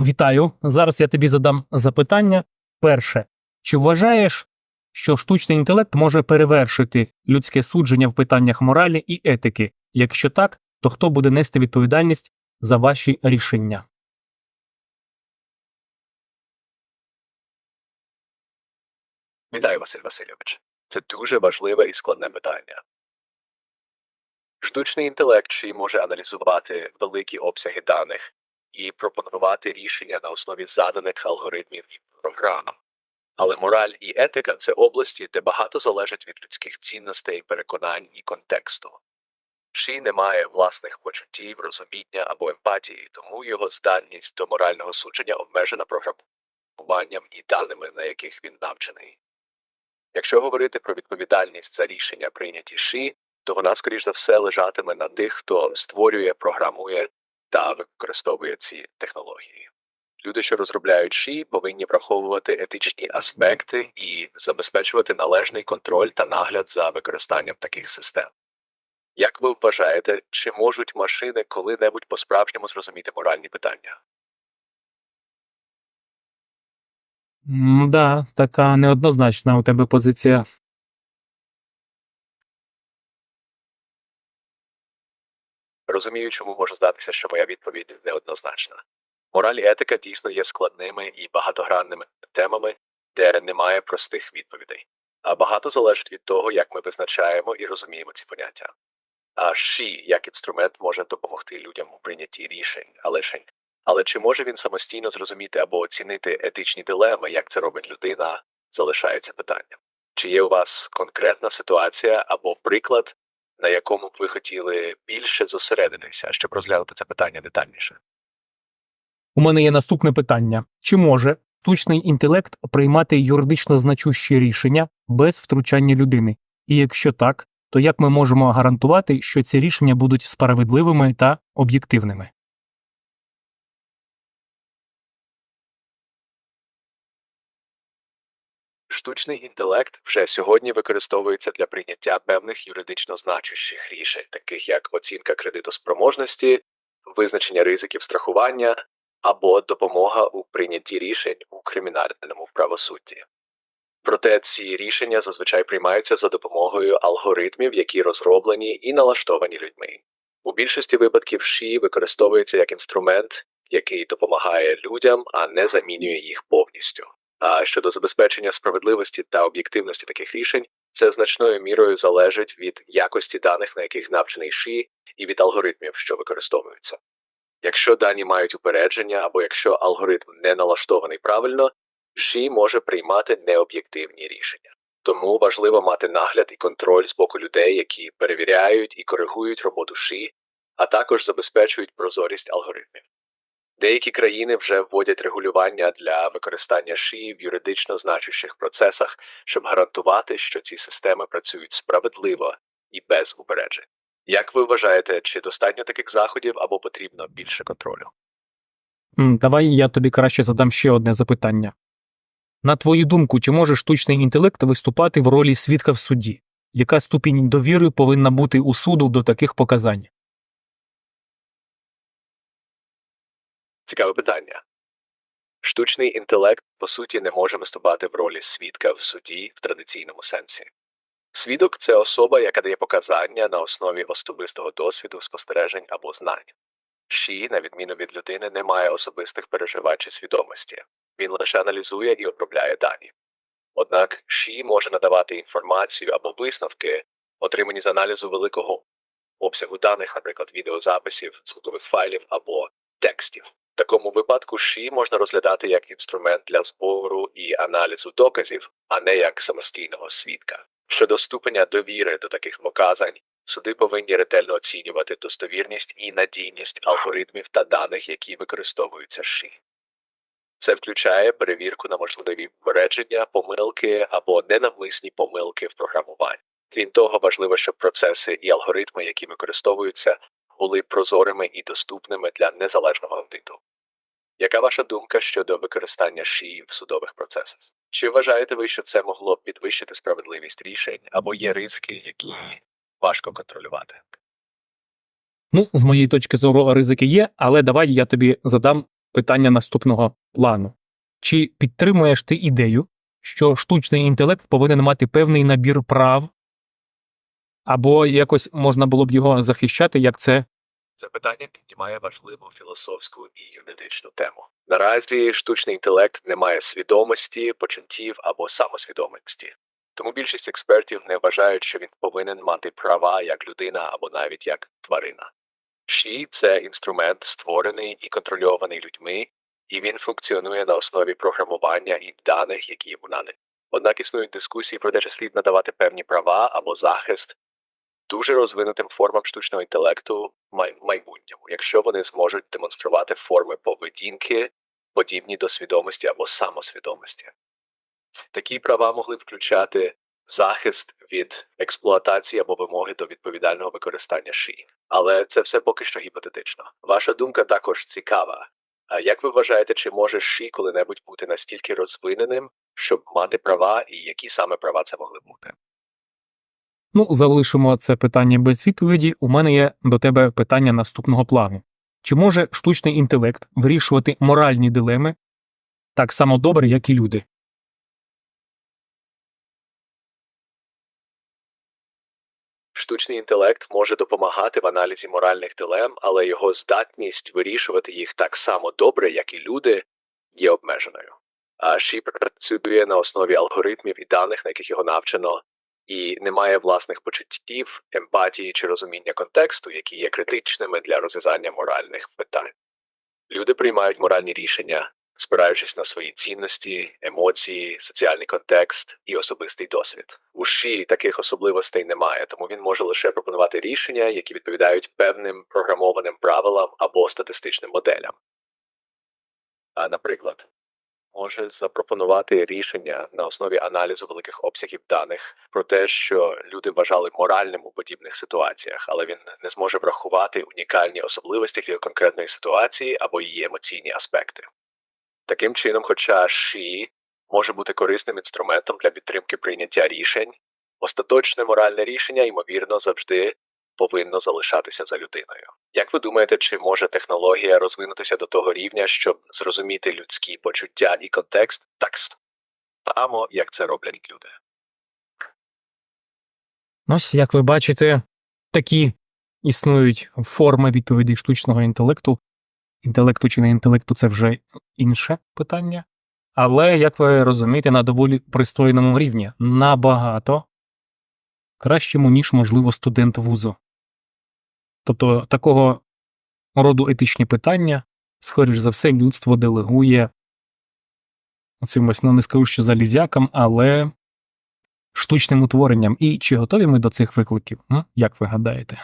Вітаю. Зараз я тобі задам запитання. Перше, чи вважаєш, що штучний інтелект може перевершити людське судження в питаннях моралі і етики? Якщо так, то хто буде нести відповідальність за ваші рішення? Вітаю, Василь Васильович. Це дуже важливе і складне питання. Штучний інтелект чи може аналізувати великі обсяги даних і пропонувати рішення на основі заданих алгоритмів і програм. Але мораль і етика це області, де багато залежить від людських цінностей, переконань і контексту. Ші не має власних почуттів, розуміння або емпатії, тому його здатність до морального судження обмежена програмуванням і даними, на яких він навчений. Якщо говорити про відповідальність за рішення прийняті ШІ, то вона, скоріш за все, лежатиме на тих, хто створює, програмує та використовує ці технології. Люди, що розробляють ШІ, повинні враховувати етичні аспекти і забезпечувати належний контроль та нагляд за використанням таких систем. Як ви вважаєте, чи можуть машини коли-небудь по-справжньому зрозуміти моральні питання? Да, така неоднозначна у тебе позиція. Розумію, чому може здатися, що моя відповідь неоднозначна. Мораль і етика дійсно є складними і багатогранними темами, де немає простих відповідей. А багато залежить від того, як ми визначаємо і розуміємо ці поняття. А ШІ як інструмент може допомогти людям у прийнятті рішень, але рішень. Але чи може він самостійно зрозуміти або оцінити етичні дилеми, як це робить людина, залишається питанням. Чи є у вас конкретна ситуація або приклад, на якому б ви хотіли більше зосередитися, щоб розглянути це питання детальніше? У мене є наступне питання: чи може штучний інтелект приймати юридично значущі рішення без втручання людини? І якщо так, то як ми можемо гарантувати, що ці рішення будуть справедливими та об'єктивними? Штучний інтелект вже сьогодні використовується для прийняття певних юридично значущих рішень, таких як оцінка кредитоспроможності, визначення ризиків страхування або допомога у прийнятті рішень у кримінальному правосудді. Проте ці рішення зазвичай приймаються за допомогою алгоритмів, які розроблені і налаштовані людьми. У більшості випадків ШІ використовується як інструмент, який допомагає людям, а не замінює їх повністю. А щодо забезпечення справедливості та об'єктивності таких рішень, це значною мірою залежить від якості даних, на яких навчений ШІ, і від алгоритмів, що використовуються. Якщо дані мають упередження або якщо алгоритм не налаштований правильно, ШІ може приймати необ'єктивні рішення. Тому важливо мати нагляд і контроль з боку людей, які перевіряють і коригують роботу ШІ, а також забезпечують прозорість алгоритмів. Деякі країни вже вводять регулювання для використання ШІ в юридично значущих процесах, щоб гарантувати, що ці системи працюють справедливо і без упереджень. Як ви вважаєте, чи достатньо таких заходів або потрібно більше контролю? Давай я тобі краще задам ще одне запитання. На твою думку, чи може штучний інтелект виступати в ролі свідка в суді? Яка ступінь довіри повинна бути у суду до таких показань? Цікаве питання. Штучний інтелект, по суті, не може виступати в ролі свідка в суді в традиційному сенсі. Свідок це особа, яка дає показання на основі особистого досвіду, спостережень або знань. Ші, на відміну від людини, не має особистих переживань чи свідомості. Він лише аналізує і обробляє дані. Однак Ші може надавати інформацію або висновки, отримані з аналізу великого обсягу даних, наприклад, відеозаписів, звукових файлів або текстів. В такому випадку ШІ можна розглядати як інструмент для збору і аналізу доказів, а не як самостійного свідка. Щодо ступеня довіри до таких показань, суди повинні ретельно оцінювати достовірність і надійність алгоритмів та даних, які використовуються ШІ. Це включає перевірку на можливі впередження, помилки або ненавмисні помилки в програмуванні. Крім того, важливо, щоб процеси і алгоритми, які використовуються, були прозорими і доступними для незалежного аудиту. Яка ваша думка щодо використання ШІ в судових процесах? Чи вважаєте ви, що це могло б підвищити справедливість рішень або є ризики, які важко контролювати? Ну, з моєї точки зору, ризики є, але давай я тобі задам питання наступного плану. Чи підтримуєш ти ідею, що штучний інтелект повинен мати певний набір прав, або якось можна було б його захищати, як це Це питання піднімає важливу філософську і юридичну тему. Наразі штучний інтелект не має свідомості, почуттів або самосвідомості. Тому більшість експертів не вважають, що він повинен мати права як людина або навіть як тварина. Ші це інструмент, створений і контрольований людьми, і він функціонує на основі програмування і даних, які йому надані. Однак існують дискусії про те, чи слід надавати певні права або захист дуже розвинутим формам штучного інтелекту майбутньому, якщо вони зможуть демонструвати форми поведінки, подібні до свідомості або самосвідомості. Такі права могли включати захист від експлуатації або вимоги до відповідального використання шиї. Але це все поки що гіпотетично. Ваша думка також цікава. А як ви вважаєте, чи може ші коли-небудь бути настільки розвиненим, щоб мати права, і які саме права це могли бути? Ну, залишимо це питання без відповіді. У мене є до тебе питання наступного плану. Чи може штучний інтелект вирішувати моральні дилеми так само добре, як і люди? Штучний інтелект може допомагати в аналізі моральних дилем, але його здатність вирішувати їх так само добре, як і люди, є обмеженою. А Ші працює на основі алгоритмів і даних, на яких його навчено, і не має власних почуттів, емпатії чи розуміння контексту, які є критичними для розв'язання моральних питань. Люди приймають моральні рішення, спираючись на свої цінності, емоції, соціальний контекст і особистий досвід. У ШІ таких особливостей немає, тому він може лише пропонувати рішення, які відповідають певним програмованим правилам або статистичним моделям. А, наприклад, може запропонувати рішення на основі аналізу великих обсягів даних про те, що люди вважали моральним у подібних ситуаціях, але він не зможе врахувати унікальні особливості конкретної ситуації або її емоційні аспекти. Таким чином, хоча ШІ може бути корисним інструментом для підтримки прийняття рішень, остаточне моральне рішення, ймовірно, завжди повинно залишатися за людиною. Як ви думаєте, чи може технологія розвинутися до того рівня, щоб зрозуміти людські почуття і контекст так само, як це роблять люди? Ось, як ви бачите, такі існують форми відповідей штучного інтелекту. Інтелекту чи не інтелекту це вже інше питання. Але, як ви розумієте, на доволі пристойному рівні набагато кращому, ніж, можливо, студент вузу. Тобто такого роду етичні питання, скоріш за все, людство делегує оцим ось, ну не скажу, що залізякам, але штучним утворенням. І чи готові ми до цих викликів? Як ви гадаєте?